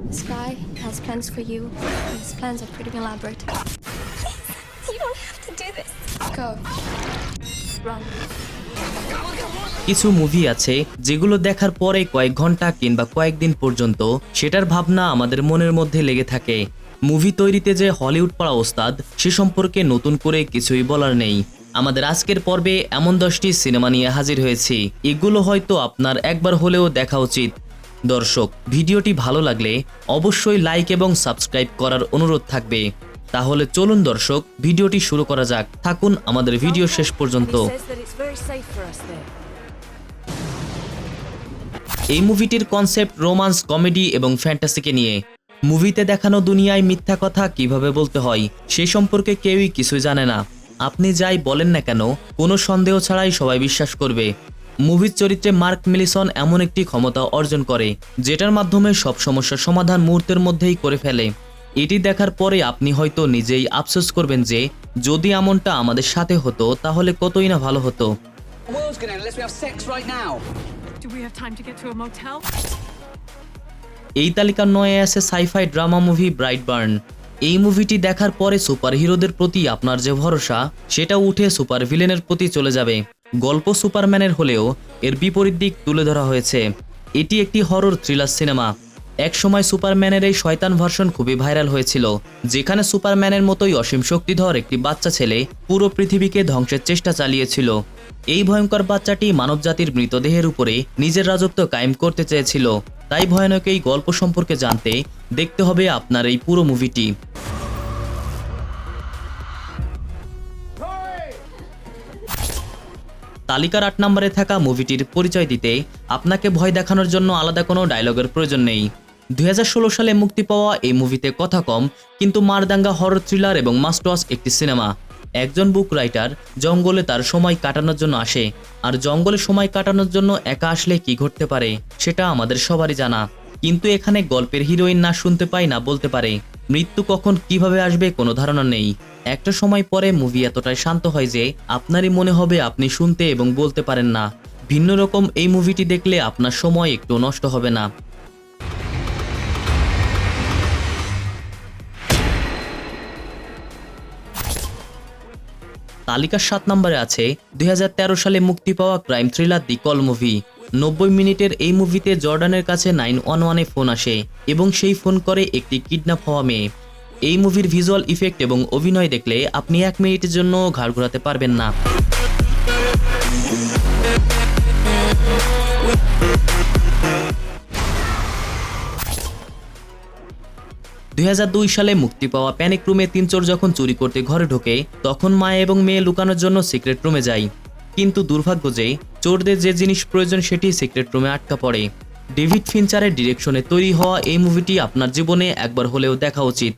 This guy has plans for you. His plans are pretty elaborate. Please, You don't have to do this. Go. Run. কিছু movie আছে যেগুলো দেখার পরে কয়েক ঘণ্টা কিংবা কয়েকদিন পর্যন্ত সেটার ভাবনা আমাদের মনের মধ্যে লেগে থাকে মুভি তৈরিতে যে হলিউড পাড়া ওস্তাদ সে সম্পর্কে নতুন করে কিছুই বলার নেই আমাদের আজকের পর্বে এমন দশটি সিনেমা নিয়ে হাজির হয়েছি এগুলো হয়তো আপনার একবার হলেও দেখা উচিত দর্শক ভিডিওটি ভালো লাগলে অবশ্যই লাইক এবং সাবস্ক্রাইব করার অনুরোধ থাকবে। তাহলে চলুন দর্শক ভিডিওটি শুরু করা যাক। থাকুন আমাদের ভিডিও শেষ পর্যন্ত. এই মুভিটির কনসেপ্ট রোমান্স কমেডি এবং ফ্যান্টাসিকে নিয়ে। মুভিতে দেখানো দুনিয়ায় মিথ্যা কথা কীভাবে বলতে হয় সে সম্পর্কে কেউই কিছুই জানে না। আপনি যাই বলেন না কেন কোনো সন্দেহ ছাড়াই সবাই বিশ্বাস করবে। মুভির চরিত্রে মার্ক মিলিসন এমন একটি ক্ষমতা অর্জন করে যেটার মাধ্যমে সব সমস্যার সমাধান মুহূর্তের মধ্যেই করে ফেলে। এটি দেখার পরে আপনি হয়তো নিজেই আফসোস করবেন যে যদি এমনটা আমাদের সাথে হতো তাহলে কতই না ভালো হতো? এই তালিকার নয়ে আছে sci fi drama movie Brightburn এই মুভিটি দেখার পরে সুপার হিরোদের প্রতি আপনার যে ভরসা সেটা উঠে সুপার ভিলেনের প্রতি চলে যাবে। গল্প সুপারম্যানের হলেও এর বিপরীত দিক তুলে ধরা হয়েছে। এটি একটি হরর থ্রিলার সিনেমা। একসময় সুপারম্যানের এই শয়তান ভার্সন খুবই ভাইরাল হয়েছিল, যেখানে সুপারম্যানের মতোই অসীম শক্তিধর একটি বাচ্চা ছেলে পুরো পৃথিবীকে ধ্বংসের চেষ্টা চালিয়েছিল। এই ভয়ঙ্কর বাচ্চাটি মানবজাতির মৃতদেহের উপরে নিজের রাজত্ব কায়েম করতে চেয়েছিল। তাই ভয়ানক এই গল্প সম্পর্কে জানতে দেখতে হবে আপনার এই পুরো মুভিটি। তালিকার আট নম্বরে থাকা মুভিটির পরিচয় দিতে আপনাকে ভয় দেখানোর জন্য আলাদা কোনো ডায়লগের প্রয়োজন নেই। দুই হাজার ষোলো সালে মুক্তি পাওয়া এই মুভিতে কথা কম, কিন্তু মারদাঙ্গা হরর থ্রিলার এবং মাস্টওয়াস একটি সিনেমা একজন বুক রাইটার জঙ্গলে তার সময় কাটানোর জন্য আসে, আর জঙ্গলে সময় কাটানোর জন্য একা আসলে কি ঘটতে পারে, সেটা আমাদের সবারই জানা। কিন্তু এখানে গল্পের হিরোইন না শুনতে পায় না বলতে পারে। মৃত্যু কখন কীভাবে আসবে কোনো ধারণা নেই। একটা সময় পরে মুভি এতটাই শান্ত হয় যে আপনারই মনে হবে আপনি শুনতে এবং বলতে পারেন না। ভিন্ন রকম এই মুভিটি দেখলে আপনার সময় একটু নষ্ট হবে না। তালিকার সাত নম্বরে আছে দুই হাজার তেরো সালে মুক্তি পাওয়া crime thriller the call movie. নব্বই মিনিটের এই মুভিতে জর্ডানের কাছে নাইন ওয়ান ওয়ানে ফোন আসে এবং সেই ফোন করে একটি কিডন্যাপ হওয়া মেয়ে। এই মুভির ভিজুয়াল ইফেক্ট এবং অভিনয় দেখলে আপনি এক মিনিটের জন্য ঘাড় ঘোরাতে পারবেন না। দুই হাজার দুই সালে মুক্তি পাওয়া প্যানিক রুমে তিন চোর যখন চুরি করতে ঘরে ঢোকে, তখন মা এবং মেয়ে লুকানোর জন্য সিক্রেট রুমে যায়। কিন্তু দুর্ভাগ্য যে চোরদের যে জিনিস প্রয়োজন সেটি সিক্রেট রুমে আটকা পড়ে। ডেভিড ফিনচারের ডিরেকশনে তৈরি হওয়া এই মুভিটি আপনার জীবনে একবার হলেও দেখা উচিত।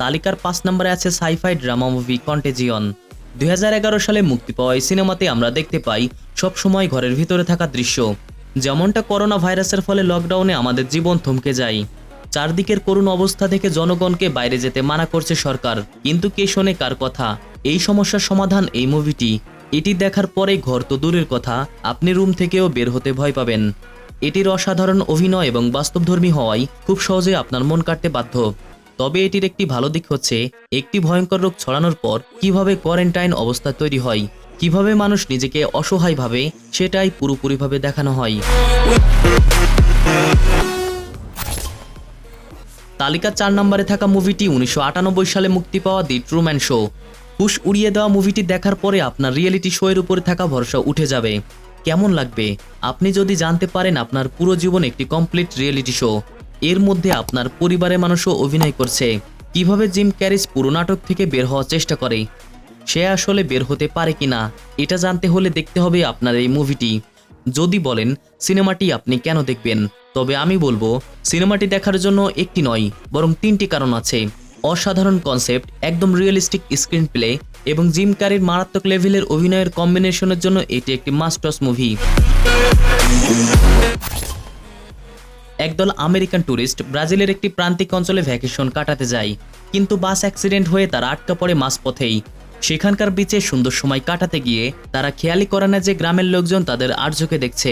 তালিকার পাঁচ নম্বরে আছে সাইফাই ড্রামা মুভি কন্টেজিয়ন। দুই হাজার এগারো সালে মুক্তি পাওয়া এই সিনেমাতে আমরা দেখতে পাই সবসময় ঘরের ভিতরে থাকা দৃশ্য। যেমনটা করোনা ভাইরাসের ফলে লকডাউনে আমাদের জীবন থমকে যায়। চারদিকের করুণ অবস্থা থেকে জনগণকে বাইরে যেতে মানা করছে সরকার। কিন্তু কে শোনে কার কথা? এই সমস্যার সমাধান এই মুভিটি। এটি দেখার পরে ঘর তো দূরের কথা, আপনি রুম থেকেও বের হতে ভয় পাবেন। এটির অসাধারণ অভিনয় এবং বাস্তবধর্মী হওয়ায় খুব সহজে আপনার মন কাটতে বাধ্য। তবে এটির একটি ভালো দিক হচ্ছে, একটি ভয়ঙ্কর রোগ ছড়ানোর পর কীভাবে কোয়ারেন্টাইন অবস্থা তৈরি হয়, কীভাবে মানুষ নিজেকে অসহায় ভাবে, সেটাই পুরোপুরিভাবে দেখানো হয়। তালিকার চার নম্বরে থাকা মুভিটি উনিশশো আটানব্বই সালে মুক্তি পাওয়া দি ট্রুম্যান শো। হুশ উড়িয়ে দেওয়া মুভিটি দেখার পরে আপনার রিয়েলিটি শো এর উপরে থাকা ভরসা উঠে যাবে। কেমন লাগবে? আপনি যদি জানতে পারেন আপনার পুরো জীবন একটি কমপ্লিট রিয়েলিটি শো। এর মধ্যে আপনার পরিবারের মানুষও অভিনয় করছে। কীভাবে জিম ক্যারিস পুরো নাটক থেকে বের হওয়ার চেষ্টা করে? সে আসলে বের হতে পারে কিনা? এটা জানতে হলে দেখতে হবে আপনার এই মুভিটি। যদি বলেন, সিনেমাটি আপনি কেন দেখবেন? তবে আমি বলব, সিনেমাটি দেখার জন্য একটি নয়, বরং তিনটি কারণ আছে। অসাধারণ কনসেপ্ট, একদম রিয়েলিস্টিক স্ক্রিন প্লে এবং জিম ক্যারির মারাত্মক লেভেলের অভিনয়ের কম্বিনেশনের জন্য এটি একটি মাস্টার্স মুভি। একদল আমেরিকান ট্যুরিস্ট ব্রাজিলের একটি প্রান্তিক অঞ্চলে ভ্যাকেশন কাটাতে যায়, কিন্তু বাস অ্যাক্সিডেন্ট হয়ে তারা আটকা পড়ে মাঝপথেই। সেখানকার বিচে সুন্দর সময় কাটাতে গিয়ে তারা খেয়ালি করে না যে গ্রামের লোকজন তাদের আর্যকে দেখছে।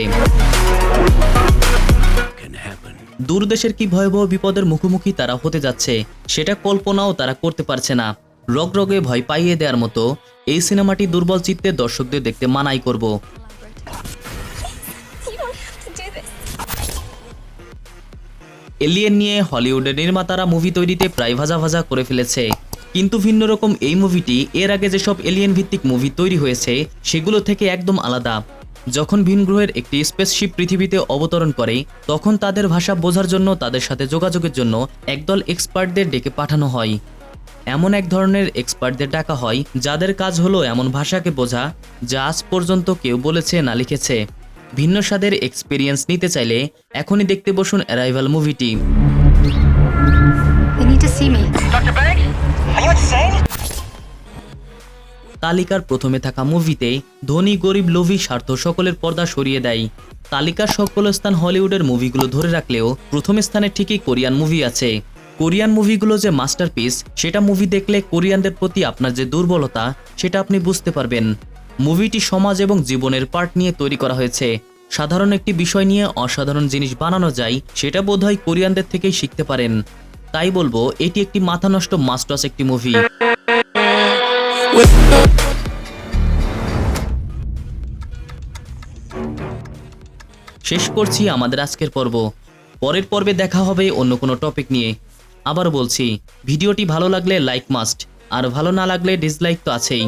দূরদেশের কি ভয়াবহ বিপদের মুখোমুখি তারা হতে যাচ্ছে, সেটা কল্পনাও তারা করতে পারছে না। রগ রগরগে ভয় পাইয়ে দেওয়ার মতো এই সিনেমাটি দুর্বল চিত্তে দর্শকদের দেখতে মানাই করব. এলিয়েন নিয়ে হলিউডের নির্মাতারা মুভি তৈরিতে প্রায় ভাজা ভাজা করে ফেলেছে। কিন্তু ভিন্ন রকম এই মুভিটি এর আগে যেসব এলিয়েন ভিত্তিক মুভি তৈরি হয়েছে সেগুলো থেকে একদম আলাদা। যখন ভিন গ্রহের একটি স্পেসশিপ পৃথিবীতে অবতরণ করে তখন তাদের ভাষা বোঝার জন্য তাদের সাথে যোগাযোগের জন্য একদল এক্সপার্টদের ডেকে পাঠানো হয়। এমন এক ধরনের এক্সপার্টদের ডাকা হয় যাদের কাজ হলো এমন ভাষাকে বোঝা যা আজ পর্যন্ত কেউ বলেছে না লিখেছে। ভিন্ন স্বাদের এক্সপিরিয়েন্স নিতে চাইলে এখনই দেখতে বসুন অ্যারাইভাল মুভিটি তালিকার প্রথমে থাকা মুভিতে ধনী, গরিব, লোভী, স্বার্থ সকলের পর্দা সরিয়ে দেয়। তালিকার সকল স্থান হলিউডের মুভিগুলো ধরে রাখলেও প্রথম স্থানে ঠিকই কোরিয়ান মুভি আছে। কোরিয়ান মুভিগুলো যে মাস্টারপিস, সেটা মুভি দেখলে কোরিয়ানদের প্রতি আপনার যে দুর্বলতা, সেটা আপনি বুঝতে পারবেন। মুভিটি সমাজ এবং জীবনের পার্ট নিয়ে তৈরি করা হয়েছে। সাধারণ একটি বিষয় নিয়ে অসাধারণ জিনিস বানানো যায়, সেটা বোধহয় কোরিয়ানদের থেকেই শিখতে পারেন। তাই বলব, এটি একটি মাথা নষ্ট মাস্টার্স একটি মুভি শেষ করছি আমাদের আজকের পর্ব। পরের পর্বে দেখা হবে অন্য কোনো টপিক নিয়ে। আবার বলছি, ভিডিওটি ভালো লাগলে লাইক মাস্ট আর ভালো না লাগলে ডিসলাইক তো আছেই।